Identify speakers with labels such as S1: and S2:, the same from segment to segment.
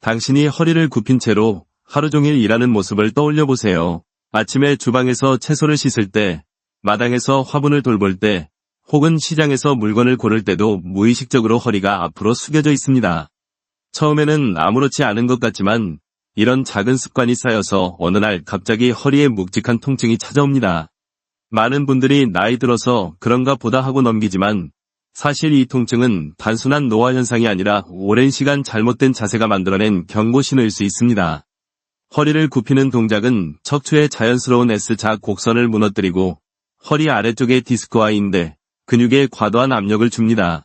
S1: 당신이 허리를 굽힌 채로 하루 종일 일하는 모습을 떠올려 보세요. 아침에 주방에서 채소를 씻을 때, 마당에서 화분을 돌볼 때, 혹은 시장에서 물건을 고를 때도 무의식적으로 허리가 앞으로 숙여져 있습니다. 처음에는 아무렇지 않은 것 같지만 이런 작은 습관이 쌓여서 어느 날 갑자기 허리에 묵직한 통증이 찾아옵니다. 많은 분들이 나이 들어서 그런가 보다 하고 넘기지만 사실 이 통증은 단순한 노화 현상이 아니라 오랜 시간 잘못된 자세가 만들어낸 경고 신호일 수 있습니다. 허리를 굽히는 동작은 척추의 자연스러운 S자 곡선을 무너뜨리고 허리 아래쪽의 디스크와 인대, 근육에 과도한 압력을 줍니다.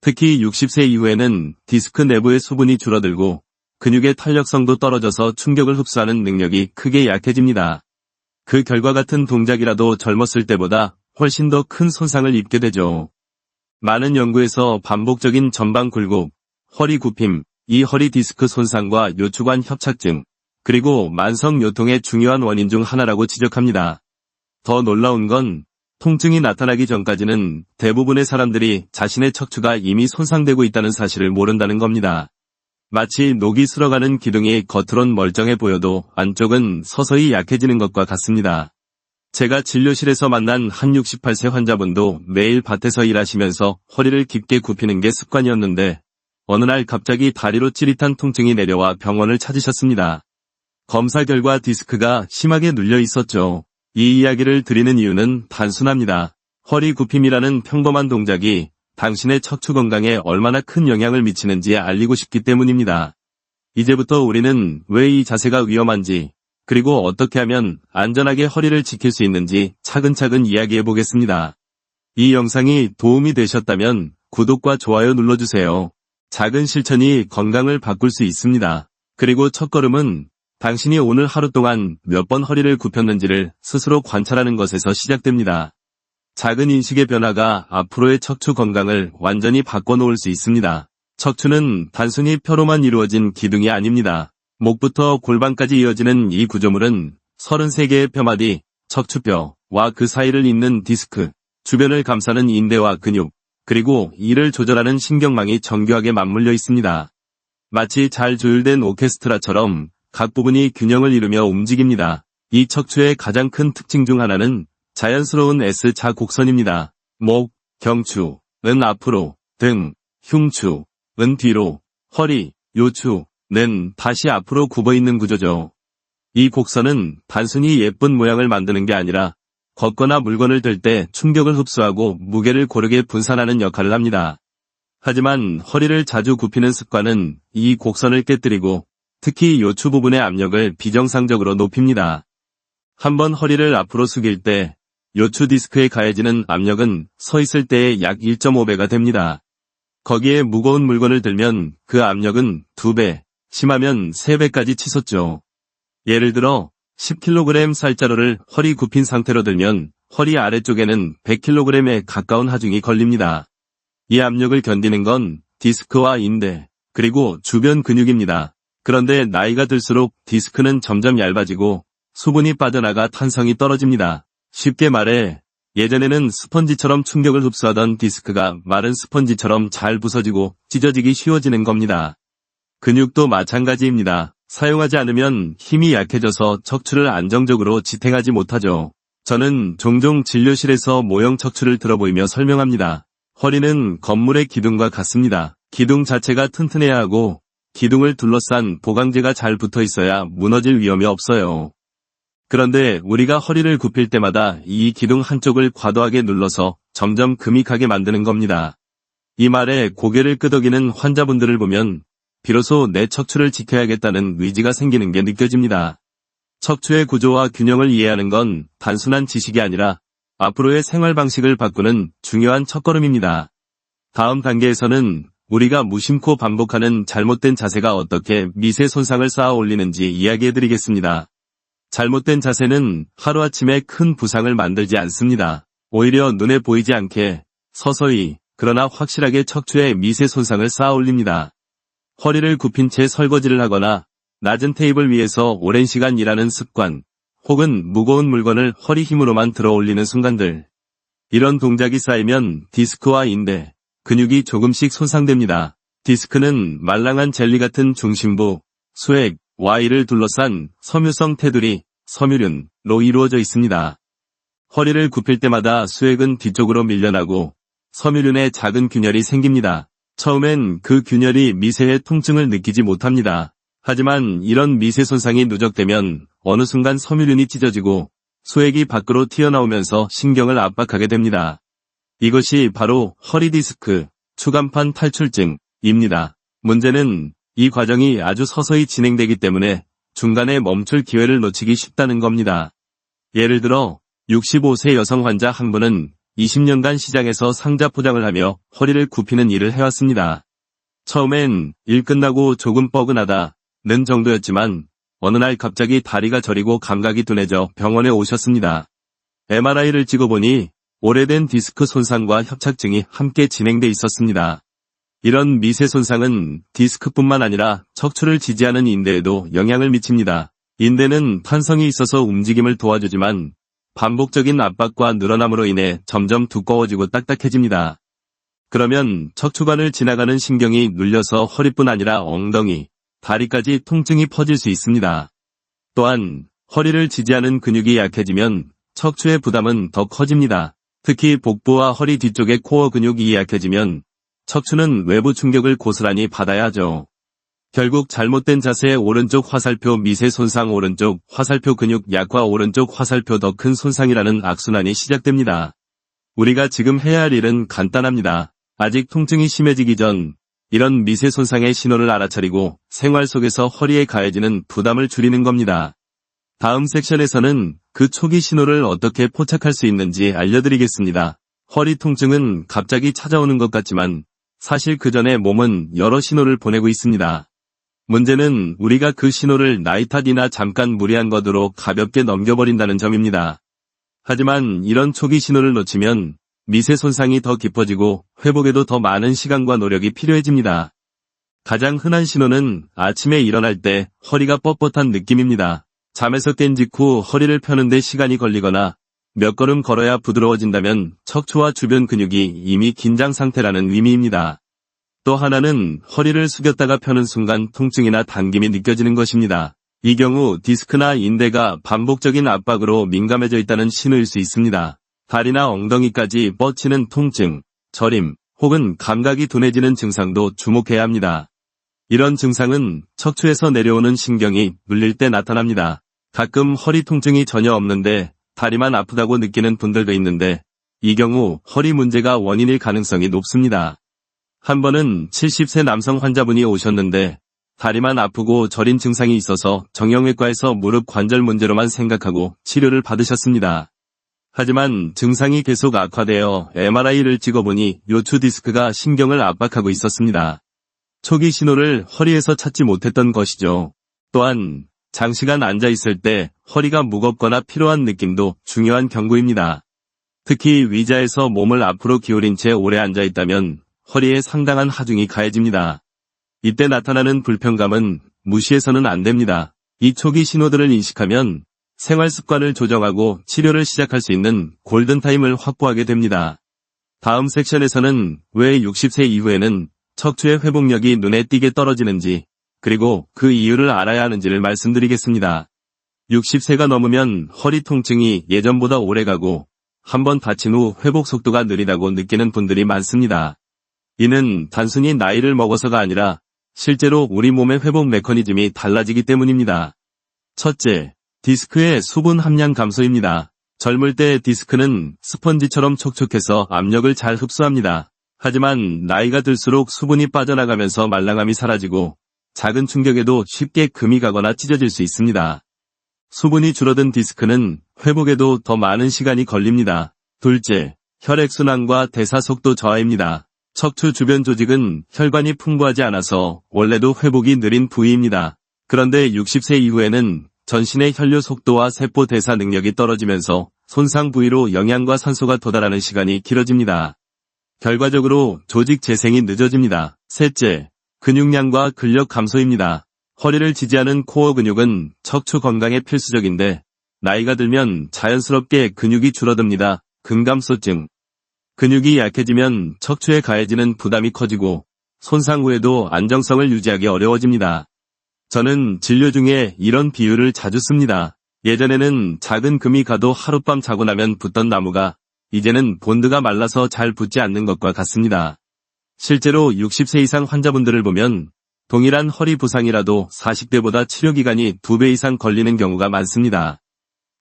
S1: 특히 60세 이후에는 디스크 내부의 수분이 줄어들고 근육의 탄력성도 떨어져서 충격을 흡수하는 능력이 크게 약해집니다. 그 결과 같은 동작이라도 젊었을 때보다 훨씬 더 큰 손상을 입게 되죠. 많은 연구에서 반복적인 전방 굴곡, 허리 굽힘, 이 허리 디스크 손상과 요추관 협착증, 그리고 만성 요통의 중요한 원인 중 하나라고 지적합니다. 더 놀라운 건 통증이 나타나기 전까지는 대부분의 사람들이 자신의 척추가 이미 손상되고 있다는 사실을 모른다는 겁니다. 마치 녹이 슬어가는 기둥이 겉으론 멀쩡해 보여도 안쪽은 서서히 약해지는 것과 같습니다. 제가 진료실에서 만난 한 68세 환자분도 매일 밭에서 일하시면서 허리를 깊게 굽히는 게 습관이었는데 어느 날 갑자기 다리로 찌릿한 통증이 내려와 병원을 찾으셨습니다. 검사 결과 디스크가 심하게 눌려 있었죠. 이 이야기를 드리는 이유는 단순합니다. 허리 굽힘이라는 평범한 동작이 당신의 척추 건강에 얼마나 큰 영향을 미치는지 알리고 싶기 때문입니다. 이제부터 우리는 왜 이 자세가 위험한지, 그리고 어떻게 하면 안전하게 허리를 지킬 수 있는지 차근차근 이야기해 보겠습니다. 이 영상이 도움이 되셨다면 구독과 좋아요 눌러주세요. 작은 실천이 건강을 바꿀 수 있습니다. 그리고 첫걸음은 당신이 오늘 하루 동안 몇 번 허리를 굽혔는지를 스스로 관찰하는 것에서 시작됩니다. 작은 인식의 변화가 앞으로의 척추 건강을 완전히 바꿔놓을 수 있습니다. 척추는 단순히 뼈로만 이루어진 기둥이 아닙니다. 목부터 골반까지 이어지는 이 구조물은 33개의 뼈마디, 척추뼈와 그 사이를 잇는 디스크, 주변을 감싸는 인대와 근육, 그리고 이를 조절하는 신경망이 정교하게 맞물려 있습니다. 마치 잘 조율된 오케스트라처럼 각 부분이 균형을 이루며 움직입니다. 이 척추의 가장 큰 특징 중 하나는 자연스러운 S자 곡선입니다. 목, 경추, 은 앞으로, 등, 흉추, 은 뒤로, 허리, 요추, 는 다시 앞으로 굽어있는 구조죠. 이 곡선은 단순히 예쁜 모양을 만드는 게 아니라 걷거나 물건을 들 때 충격을 흡수하고 무게를 고르게 분산하는 역할을 합니다. 하지만 허리를 자주 굽히는 습관은 이 곡선을 깨뜨리고 특히 요추 부분의 압력을 비정상적으로 높입니다. 한번 허리를 앞으로 숙일 때 요추 디스크에 가해지는 압력은 서 있을 때의 약 1.5배가 됩니다. 거기에 무거운 물건을 들면 그 압력은 2배, 심하면 3배까지 치솟죠. 예를 들어 10kg 쌀자루를 허리 굽힌 상태로 들면 허리 아래쪽에는 100kg에 가까운 하중이 걸립니다. 이 압력을 견디는 건 디스크와 인대, 그리고 주변 근육입니다. 그런데 나이가 들수록 디스크는 점점 얇아지고 수분이 빠져나가 탄성이 떨어집니다. 쉽게 말해 예전에는 스펀지처럼 충격을 흡수하던 디스크가 마른 스펀지처럼 잘 부서지고 찢어지기 쉬워지는 겁니다. 근육도 마찬가지입니다. 사용하지 않으면 힘이 약해져서 척추를 안정적으로 지탱하지 못하죠. 저는 종종 진료실에서 모형 척추를 들어보이며 설명합니다. 허리는 건물의 기둥과 같습니다. 기둥 자체가 튼튼해야 하고 기둥을 둘러싼 보강재가 잘 붙어 있어야 무너질 위험이 없어요. 그런데 우리가 허리를 굽힐 때마다 이 기둥 한쪽을 과도하게 눌러서 점점 금익하게 만드는 겁니다. 이 말에 고개를 끄덕이는 환자분들을 보면 비로소 내 척추를 지켜야겠다는 의지가 생기는 게 느껴집니다. 척추의 구조와 균형을 이해하는 건 단순한 지식이 아니라 앞으로의 생활 방식을 바꾸는 중요한 첫걸음입니다. 다음 단계에서는 우리가 무심코 반복하는 잘못된 자세가 어떻게 미세 손상을 쌓아 올리는지 이야기해 드리겠습니다. 잘못된 자세는 하루아침에 큰 부상을 만들지 않습니다. 오히려 눈에 보이지 않게 서서히 그러나 확실하게 척추에 미세 손상을 쌓아 올립니다. 허리를 굽힌 채 설거지를 하거나 낮은 테이블 위에서 오랜 시간 일하는 습관, 혹은 무거운 물건을 허리 힘으로만 들어 올리는 순간들. 이런 동작이 쌓이면 디스크와 인대, 근육이 조금씩 손상됩니다. 디스크는 말랑한 젤리 같은 중심부, 수액, Y를 둘러싼 섬유성 테두리, 섬유륜로 이루어져 있습니다. 허리를 굽힐 때마다 수액은 뒤쪽으로 밀려나고 섬유륜에 작은 균열이 생깁니다. 처음엔 그 균열이 미세의 통증을 느끼지 못합니다. 하지만 이런 미세 손상이 누적되면 어느 순간 섬유륜이 찢어지고 수액이 밖으로 튀어나오면서 신경을 압박하게 됩니다. 이것이 바로 허리 디스크, 추간판 탈출증입니다. 문제는 이 과정이 아주 서서히 진행되기 때문에 중간에 멈출 기회를 놓치기 쉽다는 겁니다. 예를 들어 65세 여성 환자 한 분은 20년간 시장에서 상자 포장을 하며 허리를 굽히는 일을 해왔습니다. 처음엔 일 끝나고 조금 뻐근하다 는 정도였지만 어느 날 갑자기 다리가 저리고 감각이 둔해져 병원에 오셨습니다. MRI를 찍어보니 오래된 디스크 손상과 협착증이 함께 진행돼 있었습니다. 이런 미세 손상은 디스크뿐만 아니라 척추를 지지하는 인대에도 영향을 미칩니다. 인대는 탄성이 있어서 움직임을 도와주지만 반복적인 압박과 늘어남으로 인해 점점 두꺼워지고 딱딱해집니다. 그러면 척추관을 지나가는 신경이 눌려서 허리뿐 아니라 엉덩이, 다리까지 통증이 퍼질 수 있습니다. 또한 허리를 지지하는 근육이 약해지면 척추의 부담은 더 커집니다. 특히 복부와 허리 뒤쪽의 코어 근육이 약해지면 척추는 외부 충격을 고스란히 받아야 하죠. 결국 잘못된 자세의 오른쪽 화살표 미세 손상 오른쪽 화살표 근육 약화 오른쪽 화살표 더 큰 손상이라는 악순환이 시작됩니다. 우리가 지금 해야 할 일은 간단합니다. 아직 통증이 심해지기 전 이런 미세 손상의 신호를 알아차리고 생활 속에서 허리에 가해지는 부담을 줄이는 겁니다. 다음 섹션에서는 그 초기 신호를 어떻게 포착할 수 있는지 알려드리겠습니다. 허리 통증은 갑자기 찾아오는 것 같지만 사실 그 전에 몸은 여러 신호를 보내고 있습니다. 문제는 우리가 그 신호를 나이 탓이나 잠깐 무리한 것으로 가볍게 넘겨버린다는 점입니다. 하지만 이런 초기 신호를 놓치면 미세 손상이 더 깊어지고 회복에도 더 많은 시간과 노력이 필요해집니다. 가장 흔한 신호는 아침에 일어날 때 허리가 뻣뻣한 느낌입니다. 잠에서 깬 직후 허리를 펴는데 시간이 걸리거나 몇 걸음 걸어야 부드러워진다면 척추와 주변 근육이 이미 긴장 상태라는 의미입니다. 또 하나는 허리를 숙였다가 펴는 순간 통증이나 당김이 느껴지는 것입니다. 이 경우 디스크나 인대가 반복적인 압박으로 민감해져 있다는 신호일 수 있습니다. 다리나 엉덩이까지 뻗치는 통증, 저림, 혹은 감각이 둔해지는 증상도 주목해야 합니다. 이런 증상은 척추에서 내려오는 신경이 눌릴 때 나타납니다. 가끔 허리 통증이 전혀 없는데 다리만 아프다고 느끼는 분들도 있는데 이 경우 허리 문제가 원인일 가능성이 높습니다. 한 번은 70세 남성 환자분이 오셨는데 다리만 아프고 저린 증상이 있어서 정형외과에서 무릎 관절 문제로만 생각하고 치료를 받으셨습니다. 하지만 증상이 계속 악화되어 MRI를 찍어보니 요추 디스크가 신경을 압박하고 있었습니다. 초기 신호를 허리에서 찾지 못했던 것이죠. 또한 장시간 앉아 있을 때 허리가 무겁거나 피로한 느낌도 중요한 경고입니다. 특히 위자에서 몸을 앞으로 기울인 채 오래 앉아 있다면 허리에 상당한 하중이 가해집니다. 이때 나타나는 불편감은 무시해서는 안 됩니다. 이 초기 신호들을 인식하면 생활 습관을 조정하고 치료를 시작할 수 있는 골든타임을 확보하게 됩니다. 다음 섹션에서는 왜 60세 이후에는 척추의 회복력이 눈에 띄게 떨어지는지 그리고 그 이유를 알아야 하는지를 말씀드리겠습니다. 60세가 넘으면 허리 통증이 예전보다 오래가고 한번 다친 후 회복 속도가 느리다고 느끼는 분들이 많습니다. 이는 단순히 나이를 먹어서가 아니라 실제로 우리 몸의 회복 메커니즘이 달라지기 때문입니다. 첫째, 디스크의 수분 함량 감소입니다. 젊을 때 디스크는 스펀지처럼 촉촉해서 압력을 잘 흡수합니다. 하지만 나이가 들수록 수분이 빠져나가면서 말랑함이 사라지고 작은 충격에도 쉽게 금이 가거나 찢어질 수 있습니다. 수분이 줄어든 디스크는 회복에도 더 많은 시간이 걸립니다. 둘째, 혈액순환과 대사 속도 저하입니다. 척추 주변 조직은 혈관이 풍부하지 않아서 원래도 회복이 느린 부위입니다. 그런데 60세 이후에는 전신의 혈류 속도와 세포 대사 능력이 떨어지면서 손상 부위로 영양과 산소가 도달하는 시간이 길어집니다. 결과적으로 조직 재생이 늦어집니다. 셋째, 근육량과 근력 감소입니다. 허리를 지지하는 코어 근육은 척추 건강에 필수적인데 나이가 들면 자연스럽게 근육이 줄어듭니다. 근감소증, 근육이 약해지면 척추에 가해지는 부담이 커지고 손상 후에도 안정성을 유지하기 어려워집니다. 저는 진료 중에 이런 비유를 자주 씁니다. 예전에는 작은 금이 가도 하룻밤 자고 나면 붙던 나무가 이제는 본드가 말라서 잘 붙지 않는 것과 같습니다. 실제로 60세 이상 환자분들을 보면 동일한 허리 부상이라도 40대보다 치료기간이 2배 이상 걸리는 경우가 많습니다.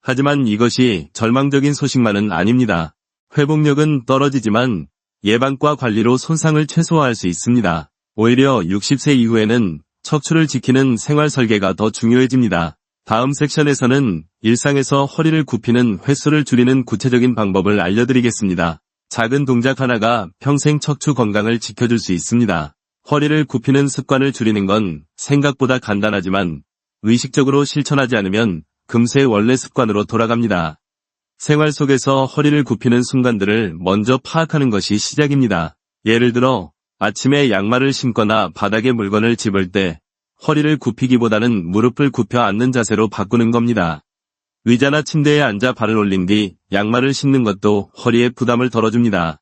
S1: 하지만 이것이 절망적인 소식만은 아닙니다. 회복력은 떨어지지만 예방과 관리로 손상을 최소화할 수 있습니다. 오히려 60세 이후에는 척추를 지키는 생활 설계가 더 중요해집니다. 다음 섹션에서는 일상에서 허리를 굽히는 횟수를 줄이는 구체적인 방법을 알려드리겠습니다. 작은 동작 하나가 평생 척추 건강을 지켜줄 수 있습니다. 허리를 굽히는 습관을 줄이는 건 생각보다 간단하지만 의식적으로 실천하지 않으면 금세 원래 습관으로 돌아갑니다. 생활 속에서 허리를 굽히는 순간들을 먼저 파악하는 것이 시작입니다. 예를 들어 아침에 양말을 신거나 바닥에 물건을 집을 때 허리를 굽히기보다는 무릎을 굽혀 앉는 자세로 바꾸는 겁니다. 의자나 침대에 앉아 발을 올린 뒤 양말을 신는 것도 허리에 부담을 덜어줍니다.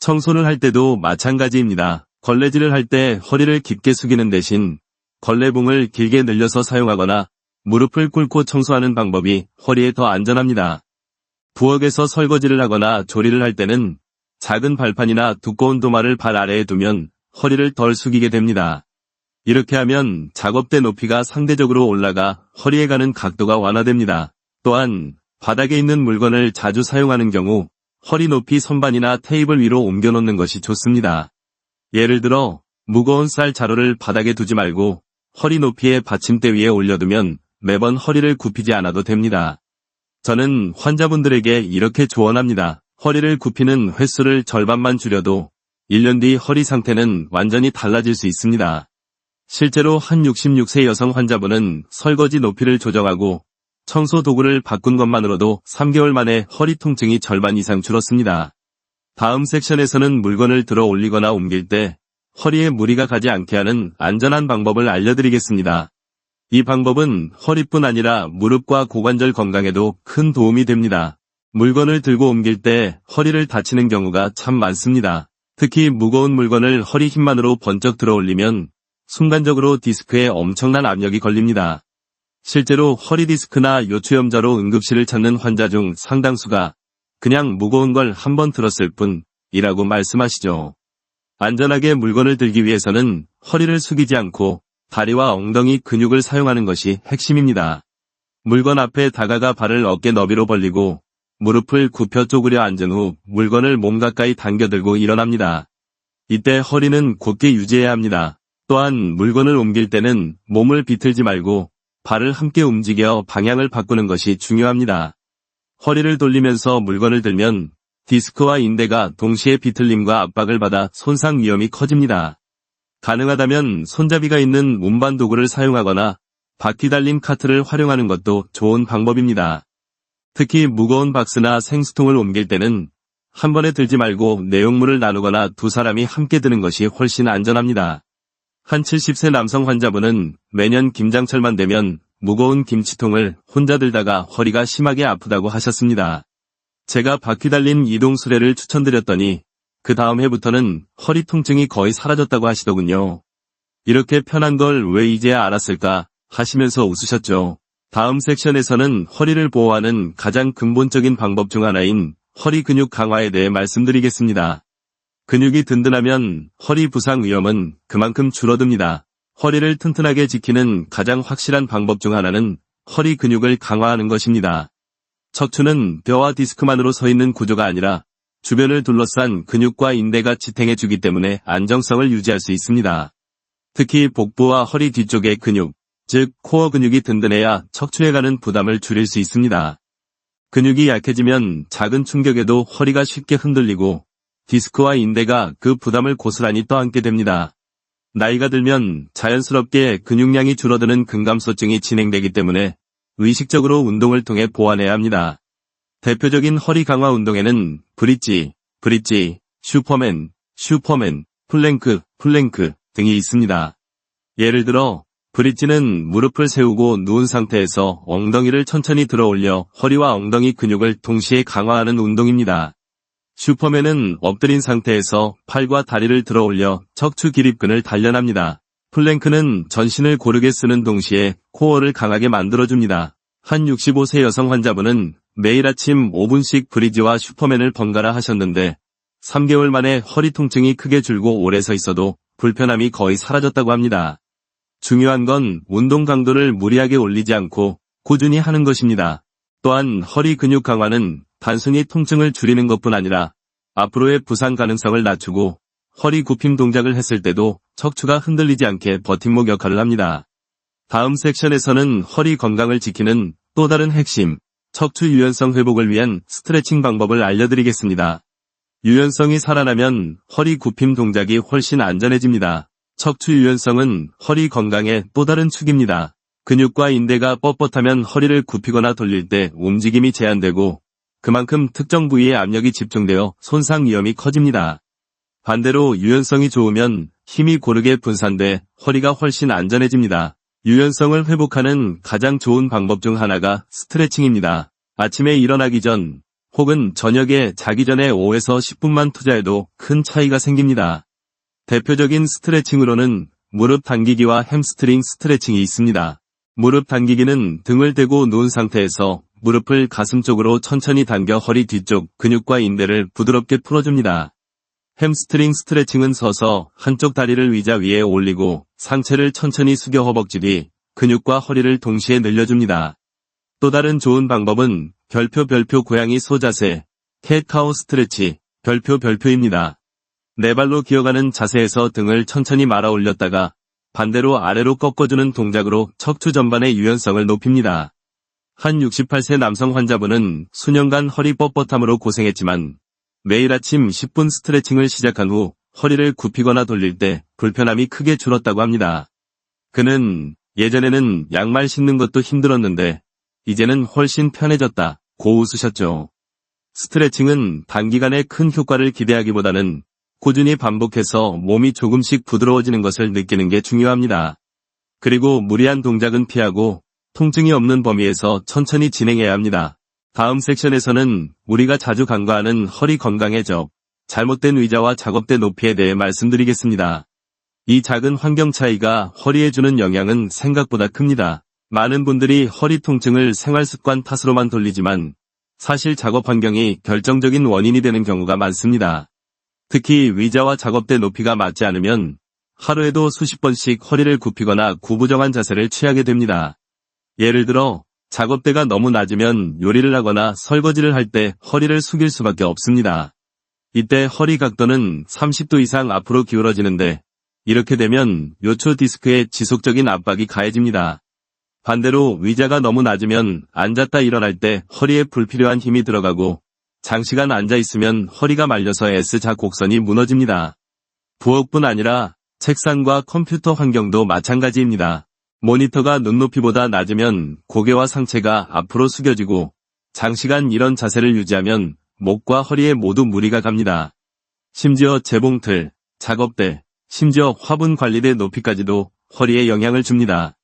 S1: 청소를 할 때도 마찬가지입니다. 걸레질을 할 때 허리를 깊게 숙이는 대신 걸레봉을 길게 늘려서 사용하거나 무릎을 꿇고 청소하는 방법이 허리에 더 안전합니다. 부엌에서 설거지를 하거나 조리를 할 때는 작은 발판이나 두꺼운 도마를 발 아래에 두면 허리를 덜 숙이게 됩니다. 이렇게 하면 작업대 높이가 상대적으로 올라가 허리에 가는 각도가 완화됩니다. 또한 바닥에 있는 물건을 자주 사용하는 경우 허리 높이 선반이나 테이블 위로 옮겨 놓는 것이 좋습니다. 예를 들어 무거운 쌀 자루를 바닥에 두지 말고 허리 높이의 받침대 위에 올려두면 매번 허리를 굽히지 않아도 됩니다. 저는 환자분들에게 이렇게 조언합니다. 허리를 굽히는 횟수를 절반만 줄여도 1년 뒤 허리 상태는 완전히 달라질 수 있습니다. 실제로 한 66세 여성 환자분은 설거지 높이를 조정하고 청소 도구를 바꾼 것만으로도 3개월 만에 허리 통증이 절반 이상 줄었습니다. 다음 섹션에서는 물건을 들어 올리거나 옮길 때 허리에 무리가 가지 않게 하는 안전한 방법을 알려드리겠습니다. 이 방법은 허리뿐 아니라 무릎과 고관절 건강에도 큰 도움이 됩니다. 물건을 들고 옮길 때 허리를 다치는 경우가 참 많습니다. 특히 무거운 물건을 허리 힘만으로 번쩍 들어 올리면 순간적으로 디스크에 엄청난 압력이 걸립니다. 실제로 허리 디스크나 요추염자로 응급실을 찾는 환자 중 상당수가 그냥 무거운 걸 한 번 들었을 뿐이라고 말씀하시죠. 안전하게 물건을 들기 위해서는 허리를 숙이지 않고 다리와 엉덩이 근육을 사용하는 것이 핵심입니다. 물건 앞에 다가가 발을 어깨 너비로 벌리고 무릎을 굽혀 쪼그려 앉은 후 물건을 몸 가까이 당겨들고 일어납니다. 이때 허리는 곧게 유지해야 합니다. 또한 물건을 옮길 때는 몸을 비틀지 말고 발을 함께 움직여 방향을 바꾸는 것이 중요합니다. 허리를 돌리면서 물건을 들면 디스크와 인대가 동시에 비틀림과 압박을 받아 손상 위험이 커집니다. 가능하다면 손잡이가 있는 운반 도구를 사용하거나 바퀴 달린 카트를 활용하는 것도 좋은 방법입니다. 특히 무거운 박스나 생수통을 옮길 때는 한 번에 들지 말고 내용물을 나누거나 두 사람이 함께 드는 것이 훨씬 안전합니다. 한 70세 남성 환자분은 매년 김장철만 되면 무거운 김치통을 혼자 들다가 허리가 심하게 아프다고 하셨습니다. 제가 바퀴 달린 이동 수레를 추천드렸더니 그 다음 해부터는 허리 통증이 거의 사라졌다고 하시더군요. 이렇게 편한 걸 왜 이제야 알았을까 하시면서 웃으셨죠. 다음 섹션에서는 허리를 보호하는 가장 근본적인 방법 중 하나인 허리 근육 강화에 대해 말씀드리겠습니다. 근육이 든든하면 허리 부상 위험은 그만큼 줄어듭니다. 허리를 튼튼하게 지키는 가장 확실한 방법 중 하나는 허리 근육을 강화하는 것입니다. 척추는 뼈와 디스크만으로 서 있는 구조가 아니라 주변을 둘러싼 근육과 인대가 지탱해주기 때문에 안정성을 유지할 수 있습니다. 특히 복부와 허리 뒤쪽의 근육, 즉 코어 근육이 든든해야 척추에 가는 부담을 줄일 수 있습니다. 근육이 약해지면 작은 충격에도 허리가 쉽게 흔들리고 디스크와 인대가 그 부담을 고스란히 떠안게 됩니다. 나이가 들면 자연스럽게 근육량이 줄어드는 근감소증이 진행되기 때문에 의식적으로 운동을 통해 보완해야 합니다. 대표적인 허리 강화 운동에는 브릿지, 브릿지, 슈퍼맨, 슈퍼맨, 플랭크, 플랭크 등이 있습니다. 예를 들어 브릿지는 무릎을 세우고 누운 상태에서 엉덩이를 천천히 들어 올려 허리와 엉덩이 근육을 동시에 강화하는 운동입니다. 슈퍼맨은 엎드린 상태에서 팔과 다리를 들어 올려 척추 기립근을 단련합니다. 플랭크는 전신을 고르게 쓰는 동시에 코어를 강하게 만들어줍니다. 한 65세 여성 환자분은 매일 아침 5분씩 브리지와 슈퍼맨을 번갈아 하셨는데 3개월 만에 허리 통증이 크게 줄고 오래 서 있어도 불편함이 거의 사라졌다고 합니다. 중요한 건 운동 강도를 무리하게 올리지 않고 꾸준히 하는 것입니다. 또한 허리 근육 강화는 단순히 통증을 줄이는 것뿐 아니라 앞으로의 부상 가능성을 낮추고 허리 굽힘 동작을 했을 때도 척추가 흔들리지 않게 버팀목 역할을 합니다. 다음 섹션에서는 허리 건강을 지키는 또 다른 핵심, 척추 유연성 회복을 위한 스트레칭 방법을 알려드리겠습니다. 유연성이 살아나면 허리 굽힘 동작이 훨씬 안전해집니다. 척추 유연성은 허리 건강의 또 다른 축입니다. 근육과 인대가 뻣뻣하면 허리를 굽히거나 돌릴 때 움직임이 제한되고 그만큼 특정 부위에 압력이 집중되어 손상 위험이 커집니다. 반대로 유연성이 좋으면 힘이 고르게 분산돼 허리가 훨씬 안전해집니다. 유연성을 회복하는 가장 좋은 방법 중 하나가 스트레칭입니다. 아침에 일어나기 전 혹은 저녁에 자기 전에 5에서 10분만 투자해도 큰 차이가 생깁니다. 대표적인 스트레칭으로는 무릎 당기기와 햄스트링 스트레칭이 있습니다. 무릎 당기기는 등을 대고 누운 상태에서 무릎을 가슴 쪽으로 천천히 당겨 허리 뒤쪽 근육과 인대를 부드럽게 풀어줍니다. 햄스트링 스트레칭은 서서 한쪽 다리를 의자 위에 올리고 상체를 천천히 숙여 허벅지 뒤 근육과 허리를 동시에 늘려줍니다. 또 다른 좋은 방법은 별표 별표 고양이 소자세, 캣카우 스트레치, 별표 별표입니다. 네 발로 기어가는 자세에서 등을 천천히 말아 올렸다가 반대로 아래로 꺾어주는 동작으로 척추 전반의 유연성을 높입니다. 한 68세 남성 환자분은 수년간 허리 뻣뻣함으로 고생했지만 매일 아침 10분 스트레칭을 시작한 후 허리를 굽히거나 돌릴 때 불편함이 크게 줄었다고 합니다. 그는 예전에는 양말 신는 것도 힘들었는데 이제는 훨씬 편해졌다. 고 웃으셨죠. 스트레칭은 단기간에 큰 효과를 기대하기보다는 꾸준히 반복해서 몸이 조금씩 부드러워지는 것을 느끼는 게 중요합니다. 그리고 무리한 동작은 피하고 통증이 없는 범위에서 천천히 진행해야 합니다. 다음 섹션에서는 우리가 자주 간과하는 허리 건강의 적, 잘못된 의자와 작업대 높이에 대해 말씀드리겠습니다. 이 작은 환경 차이가 허리에 주는 영향은 생각보다 큽니다. 많은 분들이 허리 통증을 생활 습관 탓으로만 돌리지만 사실 작업 환경이 결정적인 원인이 되는 경우가 많습니다. 특히 의자와 작업대 높이가 맞지 않으면 하루에도 수십 번씩 허리를 굽히거나 구부정한 자세를 취하게 됩니다. 예를 들어 작업대가 너무 낮으면 요리를 하거나 설거지를 할 때 허리를 숙일 수밖에 없습니다. 이때 허리 각도는 30도 이상 앞으로 기울어지는데 이렇게 되면 요초 디스크에 지속적인 압박이 가해집니다. 반대로 의자가 너무 낮으면 앉았다 일어날 때 허리에 불필요한 힘이 들어가고 장시간 앉아 있으면 허리가 말려서 S자 곡선이 무너집니다. 부엌뿐 아니라 책상과 컴퓨터 환경도 마찬가지입니다. 모니터가 눈높이보다 낮으면 고개와 상체가 앞으로 숙여지고 장시간 이런 자세를 유지하면 목과 허리에 모두 무리가 갑니다. 심지어 재봉틀, 작업대, 심지어 화분 관리대 높이까지도 허리에 영향을 줍니다.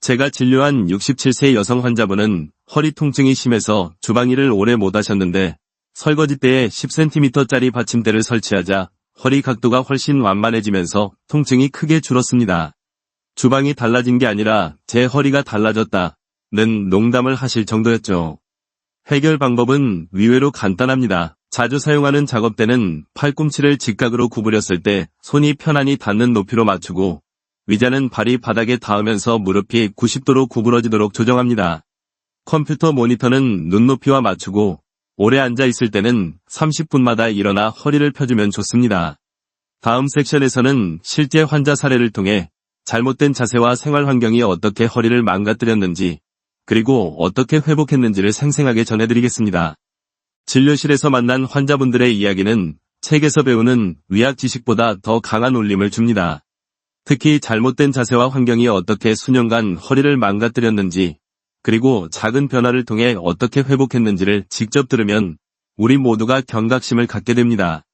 S1: 제가 진료한 67세 여성 환자분은 허리 통증이 심해서 주방 일을 오래 못 하셨는데 설거지대에 10cm짜리 받침대를 설치하자 허리 각도가 훨씬 완만해지면서 통증이 크게 줄었습니다. 주방이 달라진 게 아니라 제 허리가 달라졌다 는 농담을 하실 정도였죠. 해결 방법은 의외로 간단합니다. 자주 사용하는 작업대는 팔꿈치를 직각으로 구부렸을 때 손이 편안히 닿는 높이로 맞추고 의자는 발이 바닥에 닿으면서 무릎이 90도로 구부러지도록 조정합니다. 컴퓨터 모니터는 눈높이와 맞추고 오래 앉아 있을 때는 30분마다 일어나 허리를 펴주면 좋습니다. 다음 섹션에서는 실제 환자 사례를 통해 잘못된 자세와 생활 환경이 어떻게 허리를 망가뜨렸는지 그리고 어떻게 회복했는지를 생생하게 전해드리겠습니다. 진료실에서 만난 환자분들의 이야기는 책에서 배우는 의학 지식보다 더 강한 울림을 줍니다. 특히 잘못된 자세와 환경이 어떻게 수년간 허리를 망가뜨렸는지 그리고 작은 변화를 통해 어떻게 회복했는지를 직접 들으면 우리 모두가 경각심을 갖게 됩니다.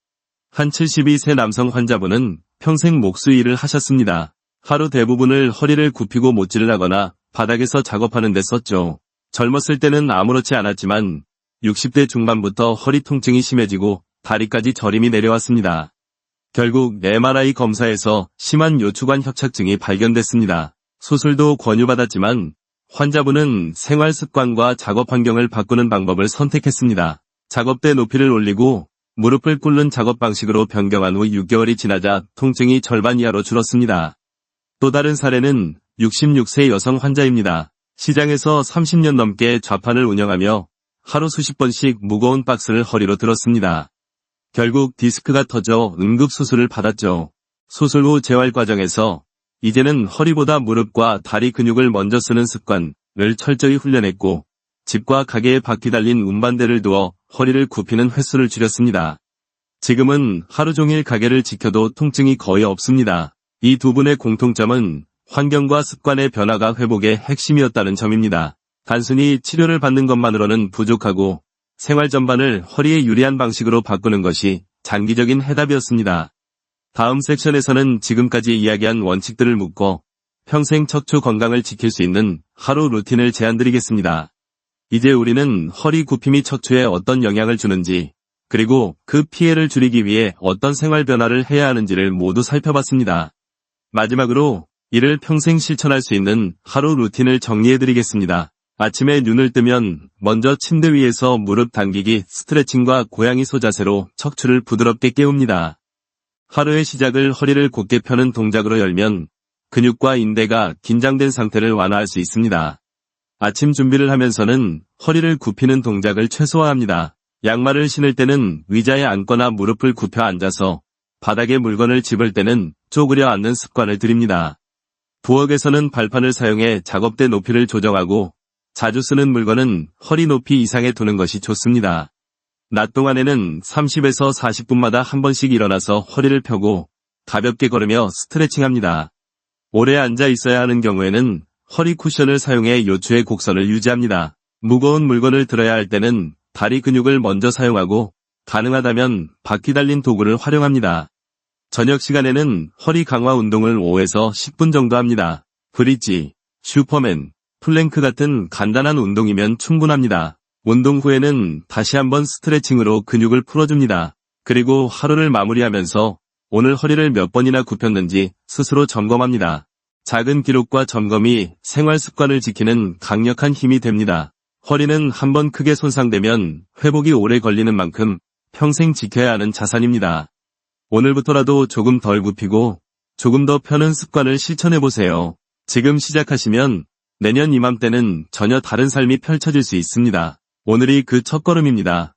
S1: 한 72세 남성 환자분은 평생 목수 일을 하셨습니다. 하루 대부분을 허리를 굽히고 못질을 하거나 바닥에서 작업하는 데 썼죠. 젊었을 때는 아무렇지 않았지만 60대 중반부터 허리 통증이 심해지고 다리까지 저림이 내려왔습니다. 결국 MRI 검사에서 심한 요추관 협착증이 발견됐습니다. 수술도 권유받았지만 환자분은 생활 습관과 작업 환경을 바꾸는 방법을 선택했습니다. 작업대 높이를 올리고 무릎을 꿇는 작업 방식으로 변경한 후 6개월이 지나자 통증이 절반 이하로 줄었습니다. 또 다른 사례는 66세 여성 환자입니다. 시장에서 30년 넘게 좌판을 운영하며 하루 수십 번씩 무거운 박스를 허리로 들었습니다. 결국 디스크가 터져 응급 수술을 받았죠. 수술 후 재활 과정에서 이제는 허리보다 무릎과 다리 근육을 먼저 쓰는 습관을 철저히 훈련했고 집과 가게에 바퀴 달린 운반대를 두어 허리를 굽히는 횟수를 줄였습니다. 지금은 하루 종일 가게를 지켜도 통증이 거의 없습니다. 이 두 분의 공통점은 환경과 습관의 변화가 회복의 핵심이었다는 점입니다. 단순히 치료를 받는 것만으로는 부족하고 생활 전반을 허리에 유리한 방식으로 바꾸는 것이 장기적인 해답이었습니다. 다음 섹션에서는 지금까지 이야기한 원칙들을 묻고 평생 척추 건강을 지킬 수 있는 하루 루틴을 제안드리겠습니다. 이제 우리는 허리 굽힘이 척추에 어떤 영향을 주는지, 그리고 그 피해를 줄이기 위해 어떤 생활 변화를 해야 하는지를 모두 살펴봤습니다. 마지막으로 이를 평생 실천할 수 있는 하루 루틴을 정리해드리겠습니다. 아침에 눈을 뜨면 먼저 침대 위에서 무릎 당기기 스트레칭과 고양이 소 자세로 척추를 부드럽게 깨웁니다. 하루의 시작을 허리를 곧게 펴는 동작으로 열면 근육과 인대가 긴장된 상태를 완화할 수 있습니다. 아침 준비를 하면서는 허리를 굽히는 동작을 최소화합니다. 양말을 신을 때는 의자에 앉거나 무릎을 굽혀 앉아서 바닥에 물건을 집을 때는 쪼그려 앉는 습관을 들입니다. 부엌에서는 발판을 사용해 작업대 높이를 조정하고 자주 쓰는 물건은 허리 높이 이상에 두는 것이 좋습니다. 낮 동안에는 30에서 40분마다 한 번씩 일어나서 허리를 펴고 가볍게 걸으며 스트레칭합니다. 오래 앉아 있어야 하는 경우에는 허리 쿠션을 사용해 요추의 곡선을 유지합니다. 무거운 물건을 들어야 할 때는 다리 근육을 먼저 사용하고 가능하다면 바퀴 달린 도구를 활용합니다. 저녁 시간에는 허리 강화 운동을 5에서 10분 정도 합니다. 브릿지, 슈퍼맨, 플랭크 같은 간단한 운동이면 충분합니다. 운동 후에는 다시 한번 스트레칭으로 근육을 풀어줍니다. 그리고 하루를 마무리하면서 오늘 허리를 몇 번이나 굽혔는지 스스로 점검합니다. 작은 기록과 점검이 생활 습관을 지키는 강력한 힘이 됩니다. 허리는 한번 크게 손상되면 회복이 오래 걸리는 만큼 평생 지켜야 하는 자산입니다. 오늘부터라도 조금 덜 굽히고 조금 더 펴는 습관을 실천해보세요. 지금 시작하시면 내년 이맘때는 전혀 다른 삶이 펼쳐질 수 있습니다. 오늘이 그 첫걸음입니다.